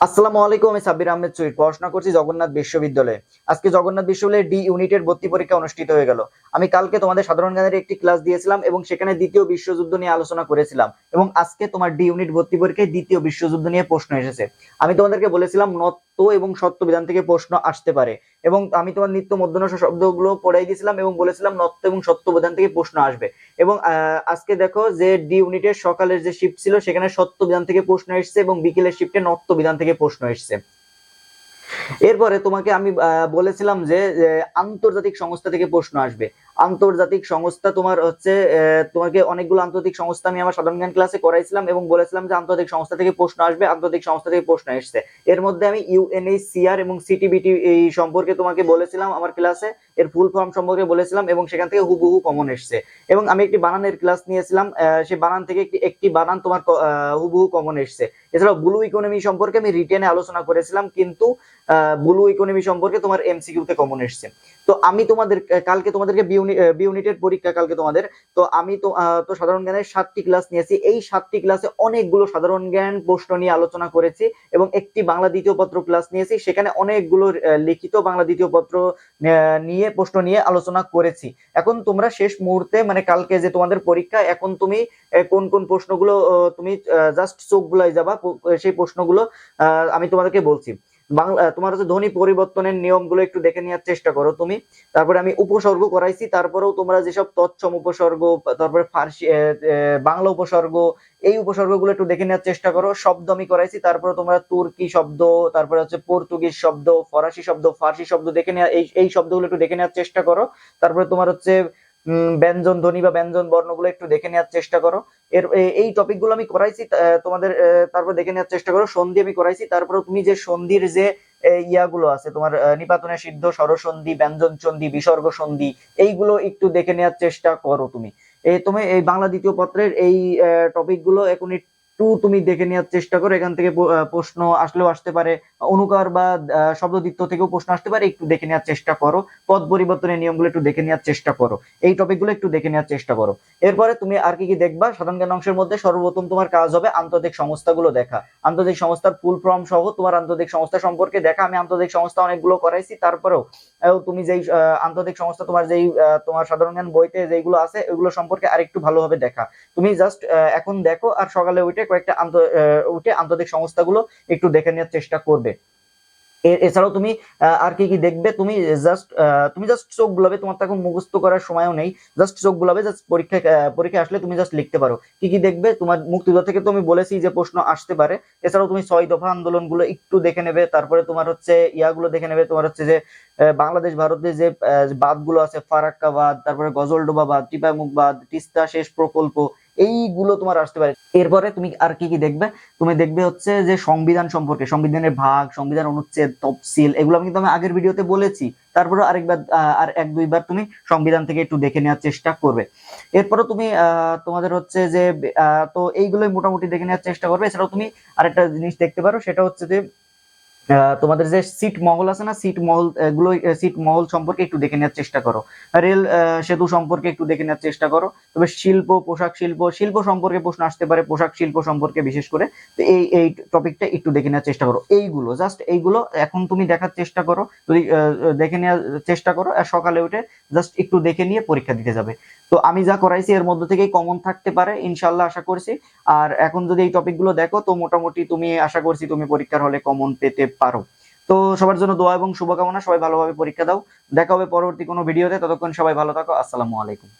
আসসালামু আলাইকুম, আমি সাব্বির আহমেদ চুই পড়াশোনা করছি জগন্নাথ বিশ্ববিদ্যালয়ে। আজকে জগন্নাথ বিশ্ববিদ্যালয়ে ডি ইউনিটের ভর্তি পরীক্ষা অনুষ্ঠিত হয়ে গেল। আমি কালকে তোমাদের সাধারণ জ্ঞানের একটি ক্লাস দিয়েছিলাম এবং সেখানে দ্বিতীয় বিশ্বযুদ্ধ নিয়ে আলোচনা করেছিলাম। এবং আজকে তোমার ডি ইউনিট ভর্তি পরীক্ষায় দ্বিতীয় বিশ্বযুদ্ধ নিয়ে প্রশ্ন এসেছে। আমি তোমাদেরকে বলেছিলাম নত্ব এবং সত্য বিধান থেকে প্রশ্ন আসতে পারে। এবং আমি তোমার নিত্য মধ্যনশ শব্দগুলো পড়াই দিয়েছিলাম এবং বলেছিলাম নত্ব এবং সত্য বিধান থেকে প্রশ্ন আসবে। এবং আজকে দেখো যে ডি ইউনিটের সকালের যে শিফট ছিল, সেখানে সত্য বিধান থেকে প্রশ্ন এসেছে এবং বিকেলের শিফটে নত্ব বিধান থেকে প্রশ্ন এসেছে। এরপরে তোমাকে আমি বলেছিলাম যে আন্তর্জাতিক সংস্থা থেকে প্রশ্ন আসবে। আন্তর্জাতিক সংস্থা তোমার হচ্ছে তোমাকে অনেকগুলো আন্তর্জাতিক সংস্থা আমি আমার সাধারণ জ্ঞান ক্লাসে করাইছিলাম এবং বলেছিলাম যে আন্তর্জাতিক সংস্থা থেকে প্রশ্ন আসবে, আন্তর্জাতিক সংস্থা থেকে প্রশ্ন এসেছে। এর মধ্যে আমি ইউএনএইচসিআর এবং সিটিবিটি এই সম্পর্কে তোমাকে বলেছিলাম আমার ক্লাসে এর ফুল ফর্ম সম্পর্কে বলেছিলাম এবং সেখান থেকে হুবহু কমন এসেছে। এবং আমি একটি বানানের ক্লাস নিয়েছিলাম সেই বানান থেকে একটি বানান তোমার হুবহু কমন এসেছে। এছাড়াও ব্লু ইকোনমি সম্পর্কে আমি রিটেনে আলোচনা করেছিলাম, কিন্তু ব্লু ইকোনমি সম্পর্কে তোমার এমসিকিউতে কমন এসেছে। তো আমি তোমাদের কালকে তোমাদেরকে বি ইউনিটের পরীক্ষা কালকে তোমাদের। তো আমি তো তো সাধারণ জ্ঞানের সাতটি ক্লাস নিয়েছি। এই সাতটি ক্লাসে অনেকগুলো সাধারণ জ্ঞান প্রশ্ন নিয়ে আলোচনা করেছি এবং একটি বাংলা দ্বিতীয় পত্র ক্লাস নিয়েছি। সেখানে অনেকগুলো লিখিত বাংলা দ্বিতীয় পত্র নিয়ে, প্রশ্ন নিয়ে আলোচনা করেছি। এখন তোমরা শেষ মুহূর্তে মানে কালকে যে তোমাদের পরীক্ষা, এখন তুমি কোন কোন প্রশ্নগুলো তুমি জাস্ট চোখ বুলাই যাবা সেই প্রশ্নগুলো আমি তোমাদেরকে বলছি। তোমার হচ্ছে ধ্বনি পরিবর্তনের নিয়মগুলো একটু দেখে নেওয়ার চেষ্টা করো তুমি। তারপরে আমি উপসর্গ করাইছি, তারপরেও তোমরা যেসব তৎসম উপসর্গ, তারপরে ফার্সি বাংলা উপসর্গ, এই উপসর্গগুলো একটু দেখে নেওয়ার চেষ্টা করো। শব্দ আমি করাইছি, তারপরে তোমরা তুর্কি শব্দ, তারপরে হচ্ছে পর্তুগিজ শব্দ, ফরাসি শব্দ, ফার্সি শব্দ দেখে নেওয়া, এই এই শব্দগুলো একটু দেখে নেওয়ার চেষ্টা করো। তারপরে তোমার হচ্ছে ব্যঞ্জন ধ্বনি বা ব্যঞ্জন বর্ণগুলো একটু দেখে নেওয়ার চেষ্টা করো। এর এই টপিকগুলো আমি করাইছি তোমাদের তারপর দেখে নেওয়ার চেষ্টা করো। সন্ধি আমি করাইছি তারপরে তুমি যে সন্ধির যে ইয়াগুলো আছে, তোমার নিপাতনে সিদ্ধ, স্বরসন্ধি, ব্যঞ্জন সন্ধি, বিসর্গ সন্ধি, এইগুলো একটু দেখে নেওয়ার চেষ্টা করো তুমি। এই তুমি এই বাংলা দ্বিতীয় পত্রের এই টপিকগুলো এখন একটু তুমি দেখে নেওয়ার চেষ্টা করো এখান থেকে প্রশ্ন আসলেও আসতে পারে অনুকার বা আহ, শব্দদিত্য থেকেও প্রশ্ন আসতে পারে একটু দেখে নেওয়ার চেষ্টা করো পদ পরিবর্তনের নিয়মগুলো একটু দেখে নেওয়ার চেষ্টা করো এই টপিকগুলো একটু দেখে নেওয়ার চেষ্টা করো। এরপরে তুমি আর কি কি দেখবা? সাধারণ জ্ঞান অংশের মধ্যে সর্বপ্রথম তোমার কাজ হবে আন্তর্জাতিক সংস্থাগুলো দেখা। আন্তর্জাতিক সংস্থার ফুল ফর্ম সহ তোমার আন্তর্জাতিক সংস্থা সম্পর্কে দেখা। আমি আন্তর্জাতিক সংস্থা অনেকগুলো করাইছি তারপরেও তুমি যেই আন্তর্জাতিক সংস্থা তোমার যেই তোমার সাধারণ জ্ঞান বইতে যেগুলো আছে ওগুলো সম্পর্কে আরেকটু ভালোভাবে দেখা। তুমি জাস্ট এখন দেখো আর সকালে উঠে কয়েকটা উঠে আন্তর্জাতিক সংস্থাগুলো একটু দেখে নেওয়ার চেষ্টা করবে। এছাড়াও তুমি আর কি কি দেখবে? তুমি জাস্ট তুমি জাস্ট চোখ বুলাবে, তোমার তো এখন মুখস্থ করার সময়ও নেই। জাস্ট চোখ বুলাবে জাস্ট পরীক্ষা পরীক্ষা আসলে তুমি জাস্ট লিখতে পারো। কি কি দেখবে? তোমার মুক্তিযুদ্ধ থেকে তো আমি বলেছি যে প্রশ্ন আসতে পারে। এছাড়াও তুমি ছয় দফা আন্দোলনগুলো একটু দেখে নেবে। তারপরে তোমার হচ্ছে ইয়াগুলো দেখে নেবে। তোমার হচ্ছে যে বাংলাদেশ ভারতের যে বাদগুলো আছে ফারাক্কা বাদ তারপরে গজলডোবা বাদ টিপাইমুখ বাদ তিস্তা শেষ প্রকল্প এইগুলো তোমার আসতে পারে। এরপরে তুমি আর কি কি দেখবে? তুমি দেখবে হচ্ছে যে সংবিধান সম্পর্কে, সংবিধানের ভাগ, সংবিধান অনুচ্ছেদ, তফসিল, এগুলো আমি কিন্তু আমি আগের ভিডিওতে বলেছি। তারপরে আরেকবার আর এক দুইবার তুমি সংবিধান থেকে একটু দেখে নেওয়ার চেষ্টা করবে। এরপরে তুমি তোমাদের হচ্ছে যে তো এইগুলোই মোটামুটি দেখে নেওয়ার চেষ্টা করবে। এছাড়াও তুমি আরেকটা জিনিস দেখতে পারো, সেটা হচ্ছে যে তোমাদের যে সিট মহল আছে না, সিট মহলগুলো সিট মহল সম্পর্কে একটু দেখে নেওয়ার চেষ্টা করো। রেল সেতু সম্পর্কে একটু দেখে নেওয়ার চেষ্টা করো। তবে শিল্প, পোশাক শিল্প শিল্প সম্পর্কে প্রশ্ন আসতে পারে, পোশাক শিল্প সম্পর্কে বিশেষ করে। তো এই এই টপিকটা একটু দেখে নেওয়ার চেষ্টা করো। এইগুলো জাস্ট এইগুলো এখন তুমি দেখার চেষ্টা করো। যদি দেখে নেওয়ার চেষ্টা করো, আর সকালে উঠে জাস্ট একটু দেখে নিয়ে পরীক্ষা দিতে যাবে। তো আমি যা করাইছি, এর মধ্যে থেকেই কমন থাকতে পারে ইনশাল্লাহ আশা করছি। আর এখন যদি এই টপিকগুলো দেখো, তো মোটামুটি তুমি আশা করছি তুমি পরীক্ষার হলে কমন পেতে পারো। তো সবার জন্য দোয়া এবং শুভকামনা, সবাই ভালোভাবে পরীক্ষা দাও। দেখা হবে পরবর্তী কোনো ভিডিওতে ততক্ষণ সবাই ভালো থাকো, আসসালামু আলাইকুম।